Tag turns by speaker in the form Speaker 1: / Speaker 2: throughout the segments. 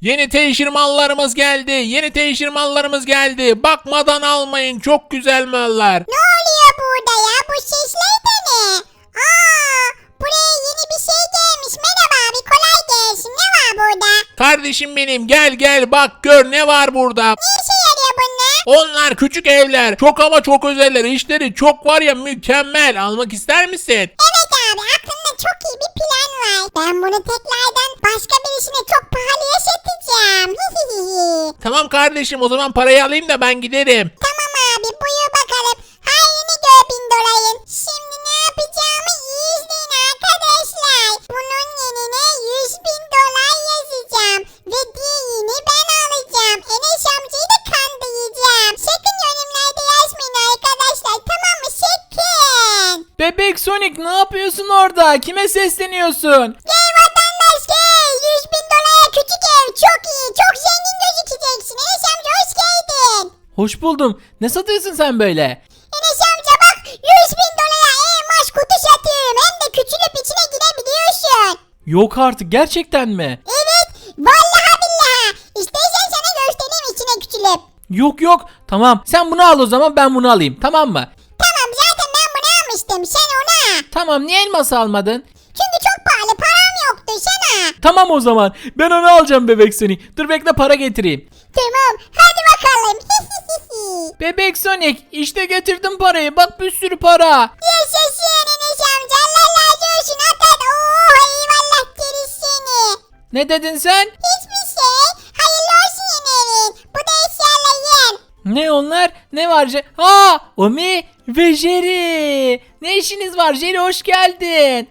Speaker 1: Yeni teşhir mallarımız geldi. Yeni teşhir mallarımız geldi. Bakmadan almayın. Çok güzel mallar.
Speaker 2: Ne oluyor burada ya? Bu sesler de ne? Aa, buraya yeni bir şey gelmiş. Merhaba abi kolay gelsin. Ne var burada?
Speaker 1: Kardeşim benim gel gel bak gör ne var burada.
Speaker 2: Ne işe yarıyor bunlar?
Speaker 1: Onlar küçük evler. Çok ama çok özeller. İşleri çok var ya mükemmel. Almak ister misin?
Speaker 2: Evet abi aklımda çok iyi bir plan var. Ben bunu tekrardan başka birisine
Speaker 1: Tamam kardeşim o zaman parayı alayım da ben giderim.
Speaker 2: tamam abi buyur bakalım. Hayrini gör bin dolayın. Şimdi ne yapacağımı iyi izleyin arkadaşlar. Bunun yerine 100 bin dolar yazacağım. Ve diğerini ben alacağım. Enes amcayı da kandıracağım. Sakın yorumlarda yazmayın arkadaşlar. Tamam mı? Sakın.
Speaker 3: Bebek Sonic ne yapıyorsun orada? Kime sesleniyorsun?
Speaker 2: Gel Hoş
Speaker 3: buldum. Ne satıyorsun sen böyle?
Speaker 2: Enes amca bak 100 bin dolara elmas kutu satıyorum. Hem de küçülüp içine girebiliyorsun.
Speaker 3: Yok artık gerçekten mi?
Speaker 2: Evet. Vallahi billahi. İstersen sana göstereyim içine küçülüp.
Speaker 3: Yok yok. Tamam. Sen bunu al o zaman ben bunu alayım. Tamam mı?
Speaker 2: Tamam zaten ben bunu almıştım. Sen ona.
Speaker 3: Tamam niye elmas almadın?
Speaker 2: Çünkü çok pahalı param yoktu sana.
Speaker 3: Tamam o zaman. Ben onu alacağım bebek Sonic. Dur bekle para getireyim.
Speaker 2: Tamam hadi bakalım.
Speaker 3: Bebek Sonic işte getirdim parayı. Bak bir sürü para.
Speaker 2: Yaşasın Enes amca. Allah razı olsun. At at. Oo eyvallah geri seni.
Speaker 3: Ne dedin sen?
Speaker 2: Hiçbir şey. Hayırlı olsun yeni evin. Bu da eşyalayın.
Speaker 3: Ne onlar? Ne var? Je- Omi ve Jerry. Ne işiniz var Jerry hoş geldin.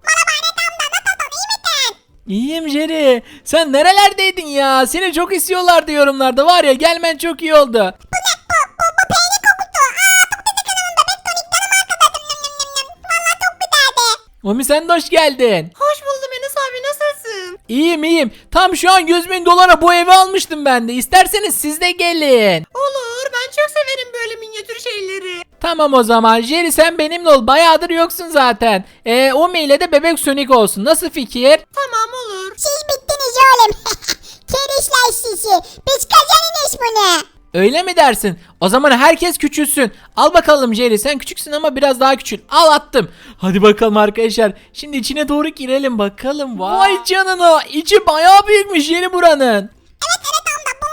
Speaker 3: İyiyim Jerry. Sen nerelerdeydin ya? Seni çok istiyorlardı yorumlarda. Var ya gelmen çok iyi oldu.
Speaker 2: Bu ne bu bu bu peynir kokusu. Aa çok dedi kanımın bebek tonik arkadaşım. Valla çok güzeldi.
Speaker 3: Omi sen de hoş geldin.
Speaker 4: Hoş buldum Enes abi nasılsın?
Speaker 3: İyiyim iyiyim. Tam şu an 100 bin dolara bu evi almıştım ben de. İsterseniz siz de gelin.
Speaker 4: Olur ben çok severim böyle minyatür şeyleri.
Speaker 3: Tamam o zaman. Jerry sen benimle ol. Bayağıdır yoksun zaten. Ee, Omi ile de bebek Sonic olsun. Nasıl fikir?
Speaker 4: Tamam olur.
Speaker 2: Siz bittiniz oğlum. Kerişler sizi. Biz kazanırız bunu.
Speaker 3: Öyle mi dersin? O zaman herkes küçülsün. Al bakalım Jerry sen küçüksün ama biraz daha küçül. Al attım. Hadi bakalım arkadaşlar. Şimdi içine doğru girelim bakalım. Vay canına. içi bayağı büyükmüş Jerry buranın.
Speaker 2: Evet evet tam da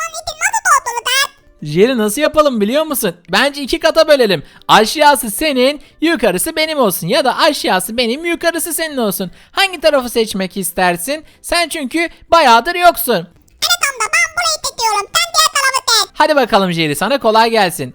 Speaker 3: Jerry nasıl yapalım biliyor musun? Bence iki kata bölelim. Aşağısı senin, yukarısı benim olsun. Ya da aşağısı benim, yukarısı senin olsun. Hangi tarafı seçmek istersin? Sen çünkü bayağıdır yoksun.
Speaker 2: Evet tam da ben burayı tutuyorum. Sen diğer tarafı tut.
Speaker 3: Hadi bakalım Jerry sana kolay gelsin.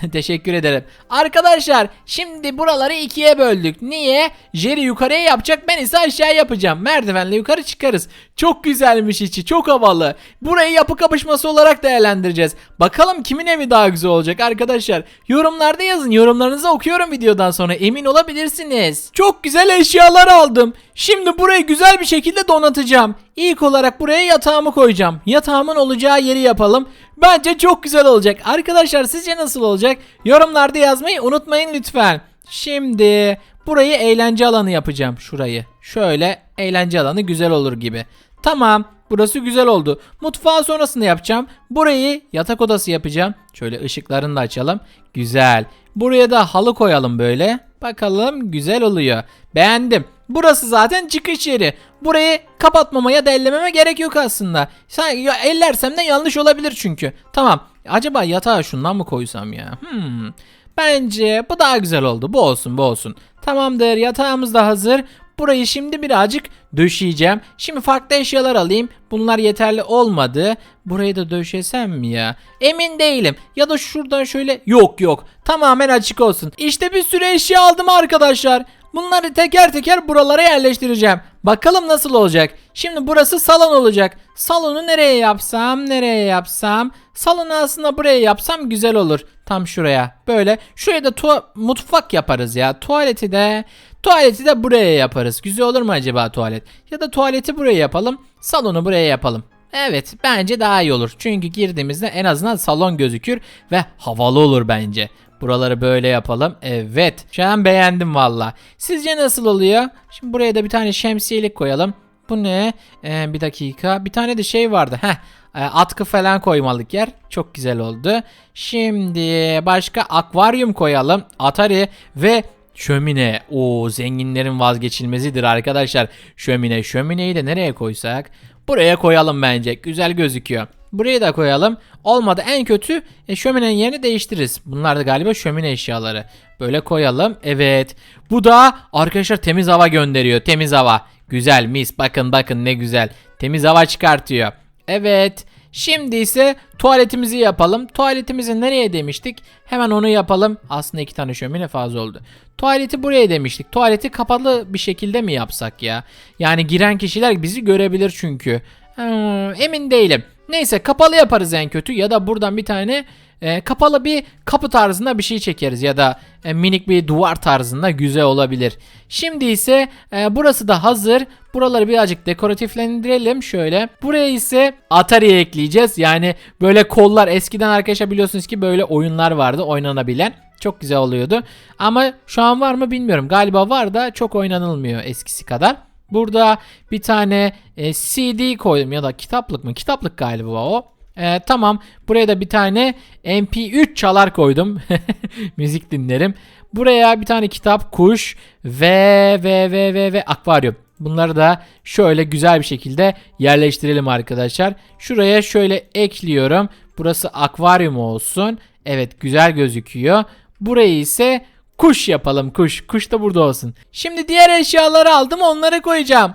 Speaker 2: Teşekkür ederim.
Speaker 3: Arkadaşlar şimdi buraları ikiye böldük. Niye? Jerry yukarıya yapacak ben ise aşağı yapacağım. Merdivenle yukarı çıkarız. Çok güzelmiş içi çok havalı. Burayı yapı kapışması olarak değerlendireceğiz. Bakalım kimin evi daha güzel olacak arkadaşlar. Yorumlarda yazın yorumlarınızı okuyorum videodan sonra emin olabilirsiniz. Çok güzel eşyalar aldım. Şimdi burayı güzel bir şekilde donatacağım. İlk olarak buraya yatağımı koyacağım. Yatağımın olacağı yeri yapalım. Bence çok güzel olacak. Arkadaşlar sizce nasıl olacak? Yorumlarda yazmayı unutmayın lütfen. Şimdi burayı eğlence alanı yapacağım. Şurayı. Şöyle eğlence alanı güzel olur gibi. Tamam. Burası güzel oldu. Mutfağı sonrasında yapacağım. Burayı yatak odası yapacağım. Şöyle ışıklarını da açalım. Güzel. Buraya da halı koyalım böyle. Bakalım güzel oluyor. Beğendim. Burası zaten çıkış yeri. Burayı kapatmamaya da ellememe gerek yok aslında. Ya, ellersem de yanlış olabilir çünkü. Tamam. Acaba yatağa şundan mı koysam ya? Hmm. Bence bu daha güzel oldu. Bu olsun bu olsun. Tamamdır yatağımız da hazır. Burayı şimdi birazcık döşeyeceğim. Şimdi farklı eşyalar alayım. Bunlar yeterli olmadı. Burayı da döşesem mi ya? Emin değilim. Ya da şuradan şöyle. Yok yok. Tamamen açık olsun. İşte bir sürü eşya aldım arkadaşlar. Bunları teker teker buralara yerleştireceğim. Bakalım nasıl olacak. Şimdi burası salon olacak. Salonu nereye yapsam, nereye yapsam? Salonu aslında buraya yapsam güzel olur. Tam şuraya. Böyle. Şuraya da mutfak yaparız ya. Tuvaleti de tuvaleti de buraya yaparız. Güzel olur mu acaba tuvalet? Ya da tuvaleti buraya yapalım. Salonu buraya yapalım. Evet bence daha iyi olur. Çünkü girdiğimizde en azından salon gözükür ve havalı olur bence. Buraları böyle yapalım. Evet. Şu an beğendim valla. Sizce nasıl oluyor? Şimdi buraya da bir tane şemsiyelik koyalım. Bu ne? Ee, bir dakika. Bir tane de şey vardı. Heh. e, Atkı falan koymalık yer. Çok güzel oldu. Şimdi başka akvaryum koyalım. Atari ve şömine. O zenginlerin vazgeçilmezidir arkadaşlar. Şömine. Şömineyi de nereye koysak? Buraya koyalım bence. Güzel gözüküyor. Buraya da koyalım. Olmadı en kötü e, şöminenin yerini değiştiririz. Bunlar da galiba şömine eşyaları. Böyle koyalım. Evet. Bu da arkadaşlar temiz hava gönderiyor. Temiz hava. Güzel mis. Bakın bakın ne güzel. Temiz hava çıkartıyor. Evet. Şimdi ise tuvaletimizi yapalım. Tuvaletimizi nereye demiştik? Hemen onu yapalım. Aslında iki tane şömine fazla oldu. Tuvaleti buraya demiştik. Tuvaleti kapalı bir şekilde mi yapsak ya? Yani giren kişiler bizi görebilir çünkü. Hmm, emin değilim. Neyse kapalı yaparız en kötü ya da buradan bir tane e, kapalı bir kapı tarzında bir şey çekeriz ya da e, minik bir duvar tarzında güzel olabilir. Şimdi ise e, burası da hazır. Buraları birazcık dekoratiflendirelim şöyle. Buraya ise Atari ekleyeceğiz. Yani böyle kollar eskiden arkadaşlar biliyorsunuz ki böyle oyunlar vardı oynanabilen. Çok güzel oluyordu. Ama şu an var mı bilmiyorum. Galiba var da çok oynanılmıyor eskisi kadar. Burada bir tane e, CD koydum ya da kitaplık mı? Kitaplık galiba o. E, tamam. Buraya da bir tane MP3 çalar koydum. Müzik dinlerim. Buraya bir tane kitap, kuş ve ve ve ve ve akvaryum. Bunları da şöyle güzel bir şekilde yerleştirelim arkadaşlar. Şuraya şöyle ekliyorum. Burası akvaryum olsun. Evet güzel gözüküyor. Burayı ise kuş yapalım kuş. Kuş da burada olsun. Şimdi diğer eşyaları aldım onları koyacağım.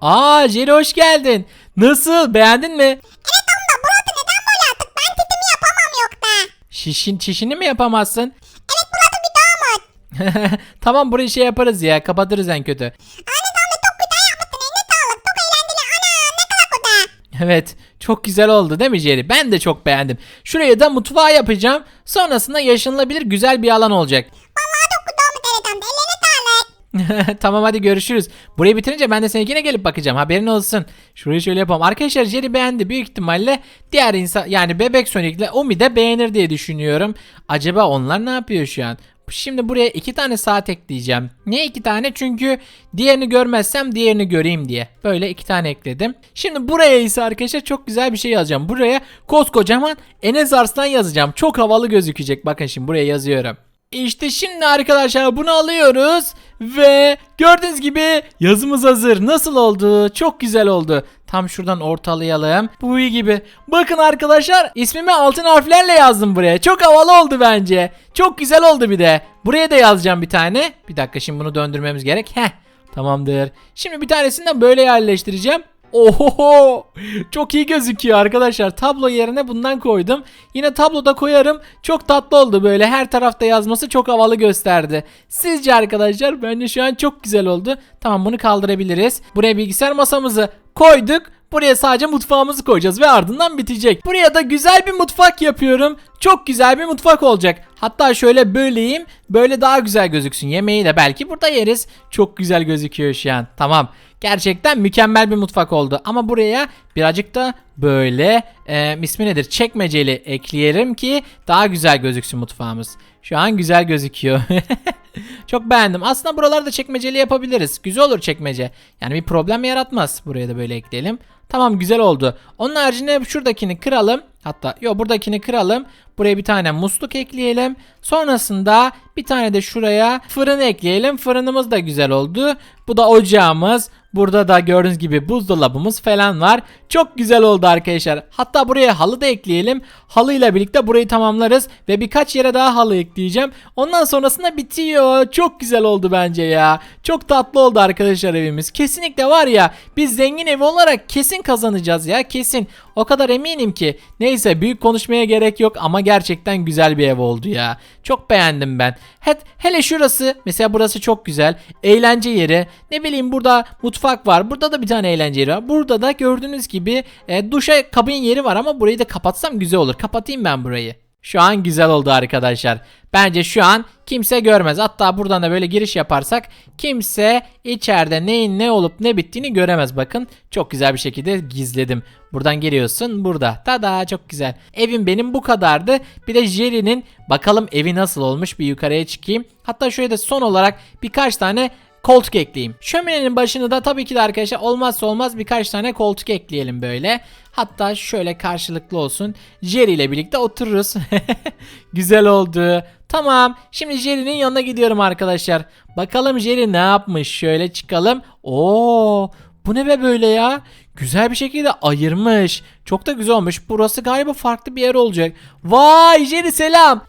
Speaker 3: Aa Jerry hoş geldin. Nasıl beğendin mi?
Speaker 2: Enes amca burası neden böyle artık? Ben titimi yapamam yoksa.
Speaker 3: Şişin çişini mi yapamazsın?
Speaker 2: Evet burası güzel olmuş.
Speaker 3: tamam burayı şey yaparız ya kapatırız en kötü.
Speaker 2: Enes
Speaker 3: Evet çok güzel oldu değil mi Jerry? Ben de çok beğendim. Şuraya da mutfağı yapacağım. Sonrasında yaşanılabilir güzel bir alan olacak.
Speaker 2: Vallahi olmuş Enes amca. Eline sağlık.
Speaker 3: tamam hadi görüşürüz. Burayı bitirince ben de seninkine gelip bakacağım. Haberin olsun. Şurayı şöyle yapalım. Arkadaşlar Jerry beğendi. Büyük ihtimalle diğer insan yani Bebek Sonic'le Umi de beğenir diye düşünüyorum. Acaba onlar ne yapıyor şu an? Şimdi buraya iki tane saat ekleyeceğim. Niye iki tane? Çünkü diğerini görmezsem diğerini göreyim diye. Böyle iki tane ekledim. Şimdi buraya ise arkadaşlar çok güzel bir şey yazacağım. Buraya koskocaman Enes Arslan yazacağım. Çok havalı gözükecek. Bakın şimdi buraya yazıyorum. İşte şimdi arkadaşlar bunu alıyoruz ve gördüğünüz gibi yazımız hazır. Nasıl oldu? Çok güzel oldu. Tam şuradan ortalayalım. Bu iyi gibi. Bakın arkadaşlar ismimi altın harflerle yazdım buraya. Çok havalı oldu bence. Çok güzel oldu bir de. Buraya da yazacağım bir tane. Bir dakika şimdi bunu döndürmemiz gerek. Heh. Tamamdır. Şimdi bir tanesini de böyle yerleştireceğim. Oho! Çok iyi gözüküyor arkadaşlar. Tablo yerine bundan koydum. Yine tabloda koyarım. Çok tatlı oldu böyle. Her tarafta yazması çok havalı gösterdi. Sizce arkadaşlar? Bence şu an çok güzel oldu. Tamam bunu kaldırabiliriz. Buraya bilgisayar masamızı koyduk. Buraya sadece mutfağımızı koyacağız ve ardından bitecek. Buraya da güzel bir mutfak yapıyorum. Çok güzel bir mutfak olacak. Hatta şöyle böleyim. Böyle daha güzel gözüksün. Yemeği de belki burada yeriz. Çok güzel gözüküyor şu an. Tamam. Gerçekten mükemmel bir mutfak oldu. Ama buraya birazcık da böyle e, ismi nedir? Çekmeceli ekleyelim ki daha güzel gözüksün mutfağımız. Şu an güzel gözüküyor. Çok beğendim. Aslında buralarda çekmeceli yapabiliriz. Güzel olur çekmece. Yani bir problem yaratmaz. Buraya da böyle ekleyelim. Tamam güzel oldu. Onun haricinde şuradakini kıralım. Hatta yo buradakini kıralım. Buraya bir tane musluk ekleyelim. Sonrasında bir tane de şuraya fırın ekleyelim. Fırınımız da güzel oldu. Bu da ocağımız. Burada da gördüğünüz gibi buzdolabımız falan var. Çok güzel oldu arkadaşlar. Hatta buraya halı da ekleyelim. Halıyla birlikte burayı tamamlarız. Ve birkaç yere daha halı ekleyeceğim. Ondan sonrasında bitiyor. Çok güzel oldu bence ya. Çok tatlı oldu arkadaşlar evimiz. Kesinlikle var ya biz zengin evi olarak kesin kazanacağız ya kesin. O kadar eminim ki. Neyse büyük konuşmaya gerek yok ama gerçekten güzel bir ev oldu ya. Çok beğendim ben. He, hele şurası mesela burası çok güzel. Eğlence yeri. Ne bileyim burada mutfak var. Burada da bir tane eğlence yeri var. Burada da gördüğünüz gibi e, duşa kabin yeri var ama burayı da kapatsam güzel olur. Kapatayım ben burayı. Şu an güzel oldu arkadaşlar. Bence şu an kimse görmez. Hatta buradan da böyle giriş yaparsak kimse içeride neyin ne olup ne bittiğini göremez. Bakın çok güzel bir şekilde gizledim. Buradan geliyorsun burada. Tada çok güzel. Evim benim bu kadardı. Bir de Jerry'nin bakalım evi nasıl olmuş bir yukarıya çıkayım. Hatta şöyle de son olarak birkaç tane koltuk ekleyeyim. Şöminenin başını da tabii ki de arkadaşlar olmazsa olmaz birkaç tane koltuk ekleyelim böyle. Hatta şöyle karşılıklı olsun. Jerry ile birlikte otururuz. Güzel oldu. Tamam. Şimdi Jerry'nin yanına gidiyorum arkadaşlar. Bakalım Jerry ne yapmış? Şöyle çıkalım. Oo! Bu ne be böyle ya? Güzel bir şekilde ayırmış. Çok da güzel olmuş. Burası galiba farklı bir yer olacak. Vay Jerry selam.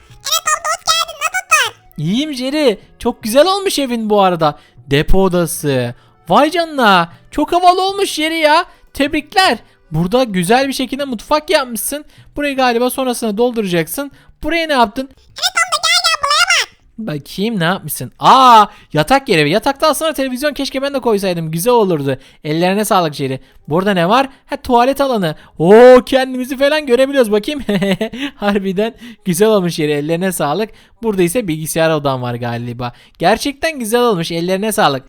Speaker 3: İyiyim Jerry. Çok güzel olmuş evin bu arada. Depo odası. Vay canına. Çok havalı olmuş Jerry ya. Tebrikler. Burada güzel bir şekilde mutfak yapmışsın. Burayı galiba sonrasında dolduracaksın. Buraya ne yaptın? Bakayım ne yapmışsın? Aa yatak yeri. Yatakta aslında televizyon keşke ben de koysaydım. Güzel olurdu. Ellerine sağlık Jerry. Burada ne var? Ha tuvalet alanı. Oo kendimizi falan görebiliyoruz. Bakayım. Harbiden güzel olmuş yeri. Ellerine sağlık. Burada ise bilgisayar odam var galiba. Gerçekten güzel olmuş. Ellerine sağlık.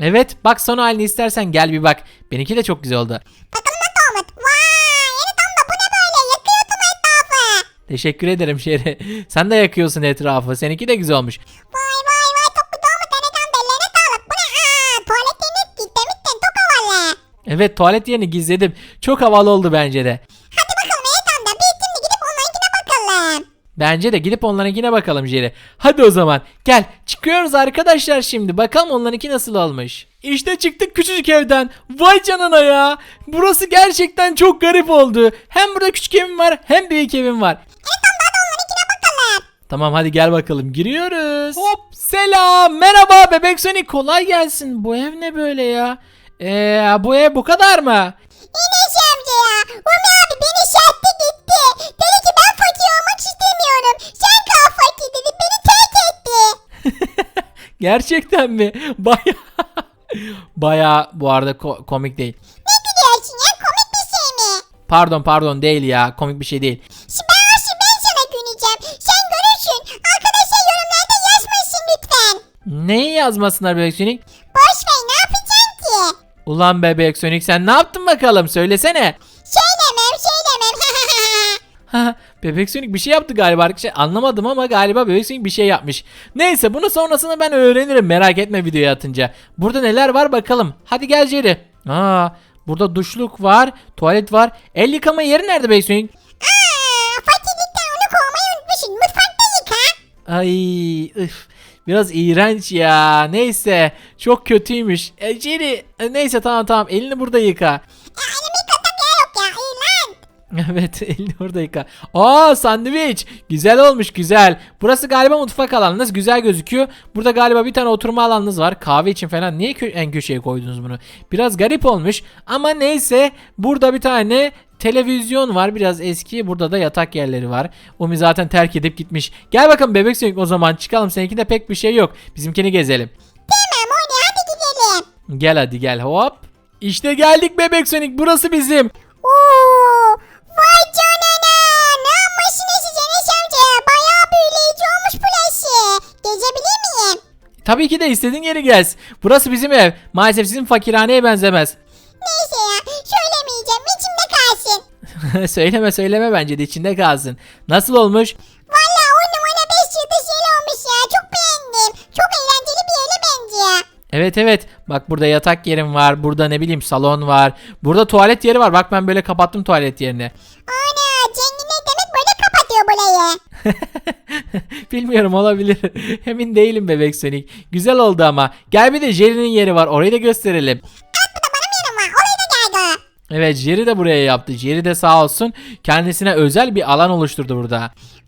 Speaker 3: Evet bak son halini istersen gel bir bak. Benimki de çok güzel oldu.
Speaker 2: Bakalım
Speaker 3: Teşekkür ederim Şeri. Sen de yakıyorsun etrafı. Seninki de güzel olmuş.
Speaker 2: Vay vay vay çok güzel olmuş. Damla ellerine sağlık. Bu ne? Aa, tuvaletini gitmişsin çok havalı.
Speaker 3: Evet tuvalet yerini gizledim. Çok havalı oldu bence de.
Speaker 2: Hadi bakalım yeni damla. Biz şimdi gidip onlarınkine bakalım.
Speaker 3: Bence de gidip onlarınkine bakalım Jerry. Hadi o zaman gel çıkıyoruz arkadaşlar şimdi. Bakalım onlarınki nasıl olmuş. İşte çıktık küçücük evden. Vay canına ya. Burası gerçekten çok garip oldu. Hem burada küçük evim var hem büyük evim var. Tamam hadi gel bakalım giriyoruz. Hop selam merhaba bebek Sonic kolay gelsin. Bu ev ne böyle ya? Eee bu ev bu kadar mı?
Speaker 2: Enes amca ya. Umi abi beni şarttı gitti. Dedi ki ben fakir olmak istemiyorum. Sen kal fakir dedi. Beni terk etti.
Speaker 3: Gerçekten mi? Baya Baya bu arada ko- komik değil.
Speaker 2: Ne gülüyorsun ya? Komik bir şey mi?
Speaker 3: Pardon pardon değil ya komik bir şey değil. Neyi yazmasınlar bebek Sonic?
Speaker 2: Boş ver ne yapacaksın ki?
Speaker 3: Ulan bebek Sonic sen ne yaptın bakalım söylesene.
Speaker 2: Söylemem söylemem.
Speaker 3: Ha, bebek Sonic bir şey yaptı galiba arkadaşlar anlamadım ama galiba bebek Sonic bir şey yapmış. Neyse bunu sonrasında ben öğrenirim merak etme videoya atınca. Burada neler var bakalım. Hadi gel Jerry. Aa, burada duşluk var, tuvalet var. El yıkama yeri nerede bebek Sonic?
Speaker 2: Aa, fakirlikten onu kovmayı unutmuşsun. Mutfakta yıka.
Speaker 3: Ay üf. Biraz iğrenç ya. Neyse. Çok kötüymüş. E, Jerry. e, neyse tamam tamam. Elini burada yıka.
Speaker 2: Ya elimi yıkatak yer yok ya. Lan.
Speaker 3: Evet elini orada yıka. Aa sandviç. Güzel olmuş güzel. Burası galiba mutfak alanınız. Güzel gözüküyor. Burada galiba bir tane oturma alanınız var. Kahve için falan. Niye kö- en köşeye koydunuz bunu? Biraz garip olmuş. Ama neyse. Burada bir tane televizyon var. Biraz eski. Burada da yatak yerleri var. Umi zaten terk edip gitmiş. Gel bakalım bebek Sonic o zaman çıkalım. Seninkinde pek bir şey yok. Bizimkini gezelim.
Speaker 2: Tamam ne hadi gidelim.
Speaker 3: Gel hadi gel hop. İşte geldik bebek Sonic. Burası bizim.
Speaker 2: Oo, vay canına. Ne yapmışsın siz Enes amca? Bayağı büyüleyici olmuş burası. Gezebilir miyim?
Speaker 3: Tabii ki de istediğin yeri gez. Burası bizim ev. Maalesef sizin fakirhaneye benzemez. söyleme söyleme bence de içinde kalsın. Nasıl olmuş?
Speaker 2: Valla on numara beş yıldız yeri olmuş ya. Çok beğendim. Çok eğlenceli bir yere benziyor.
Speaker 3: Evet evet. Bak burada yatak yerim var. Burada ne bileyim salon var. Burada tuvalet yeri var. Bak ben böyle kapattım tuvalet yerini.
Speaker 2: Ana cenginler demek böyle kapatıyor burayı.
Speaker 3: Bilmiyorum olabilir. Emin değilim bebek Sonic. Güzel oldu ama. Gel bir de Jerry'nin yeri var. Orayı da gösterelim.
Speaker 2: Bu da benim yerim var. Oraya da geldi.
Speaker 3: Evet Jerry de buraya yaptı. Jerry de sağ olsun kendisine özel bir alan oluşturdu burada.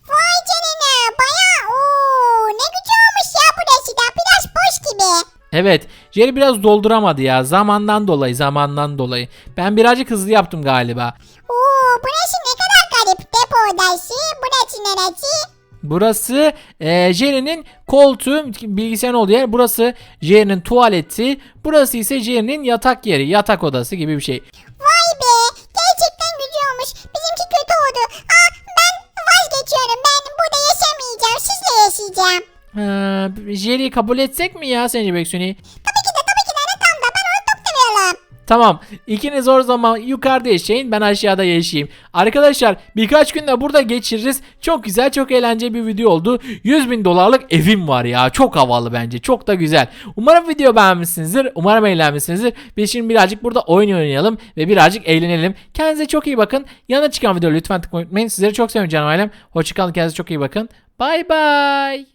Speaker 2: Vay canına. Bayağı ooo. Ne güzel olmuş ya burası da. Biraz boş gibi.
Speaker 3: Evet Jerry biraz dolduramadı ya. Zamandan dolayı zamandan dolayı. Ben birazcık hızlı yaptım galiba.
Speaker 2: Oo, burası ne kadar garip. Depo odası. Burası neresi?
Speaker 3: Burası e, Jerry'nin koltuğu bilgisayarın olduğu yer. Burası Jerry'nin tuvaleti. Burası ise Jerry'nin yatak yeri. Yatak odası gibi bir şey.
Speaker 2: Vay be gerçekten gücü olmuş. Bizimki kötü
Speaker 3: oldu. Aa, ben vazgeçiyorum.
Speaker 2: Ben burada yaşamayacağım. Sizle yaşayacağım. Ha, Jerry'i kabul etsek mi ya sence Beksuni?
Speaker 3: Tamam. İkiniz o zaman yukarıda yaşayın ben aşağıda yaşayayım. Arkadaşlar birkaç gün de burada geçiririz. Çok güzel çok eğlenceli bir video oldu. 100 bin dolarlık evim var ya. Çok havalı bence. Çok da güzel. Umarım video beğenmişsinizdir. Umarım eğlenmişsinizdir. Biz şimdi birazcık burada oyun oynayalım ve birazcık eğlenelim. Kendinize çok iyi bakın. Yana çıkan videoyu lütfen tıklamayı unutmayın. Sizleri çok seviyorum canım ailem. Hoşçakalın kendinize çok iyi bakın. Bay bay.